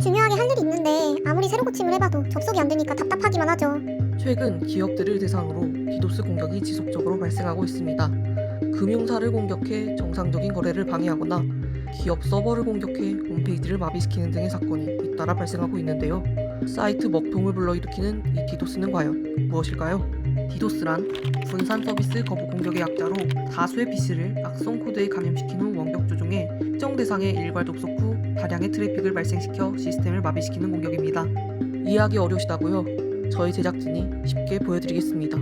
중요하게 할 일이 있는데 아무리 새로 고침을 해봐도 접속이 안 되니까 답답하기만 하죠. 최근 기업들을 대상으로 디도스 공격이 지속적으로 발생하고 있습니다. 금융사를 공격해 정상적인 거래를 방해하거나 기업 서버를 공격해 홈페이지를 마비시키는 등의 사건이 잇따라 발생하고 있는데요. 사이트 먹통을 불러일으키는 이 디도스는 과연 무엇일까요? 디도스란 분산 서비스 거부 공격의 약자로 다수의 PC를 악성 코드에 감염시킨 후 원격 대상의 일괄 접속 후 다량의 트래픽을 발생시켜 시스템을 마비시키는 공격입니다. 이해하기 어려우시다고요? 저희 제작진이 쉽게 보여드리겠습니다.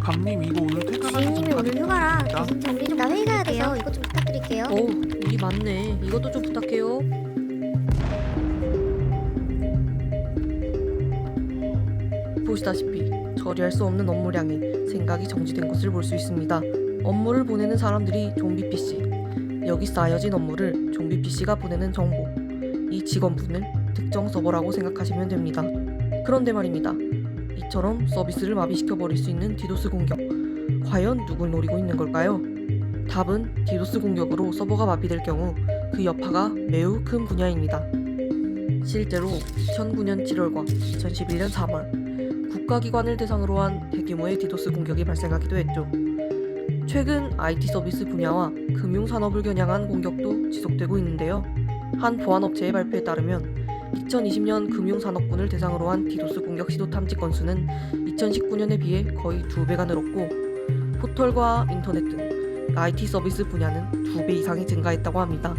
감님 이거 오늘 퇴근하기 주인님이 오늘 휴가라. 대신 정리 좀 나 회의 가야 돼요. 이것 좀 부탁드릴게요. 오, 일이 많네. 이것도 좀 부탁해요. 보시다시피 처리할 수 없는 업무량이 생각이 정지된 것을 볼 수 있습니다. 업무를 보내는 사람들이 좀비 PC, 여기 쌓여진 업무를 좀비 PC가 보내는 정보, 이 직원분을 특정 서버라고 생각하시면 됩니다. 그런데 말입니다. 이처럼 서비스를 마비시켜 버릴 수 있는 디도스 공격, 과연 누굴 노리고 있는 걸까요? 답은 디도스 공격으로 서버가 마비될 경우 그 여파가 매우 큰 분야입니다. 실제로 2009년 7월과 2011년 3월 국가기관을 대상으로 한 대규모의 디도스 공격이 발생하기도 했죠. 최근 IT 서비스 분야와 금융 산업을 겨냥한 공격도 지속되고 있는데요. 한 보안업체의 발표에 따르면 2020년 금융산업군을 대상으로 한 디도스 공격 시도 탐지 건수는 2019년에 비해 거의 두 배가 늘었고 포털과 인터넷 등 IT 서비스 분야는 두배 이상이 증가했다고 합니다.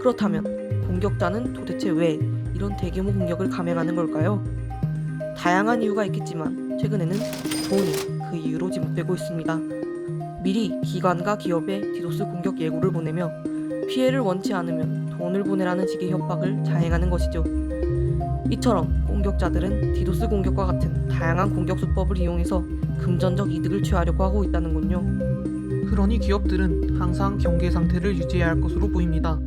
그렇다면 공격자는 도대체 왜 이런 대규모 공격을 감행하는 걸까요? 다양한 이유가 있겠지만 최근에는 돈이 그 이유로 지목되고 있습니다. 미리 기관과 기업에 디도스 공격 예고를 보내며 피해를 원치 않으면 돈을 보내라는 식의 협박을 자행하는 것이죠. 이처럼 공격자들은 디도스 공격과 같은 다양한 공격 수법을 이용해서 금전적 이득을 취하려고 하고 있다는군요. 그러니 기업들은 항상 경계 상태를 유지해야 할 것으로 보입니다.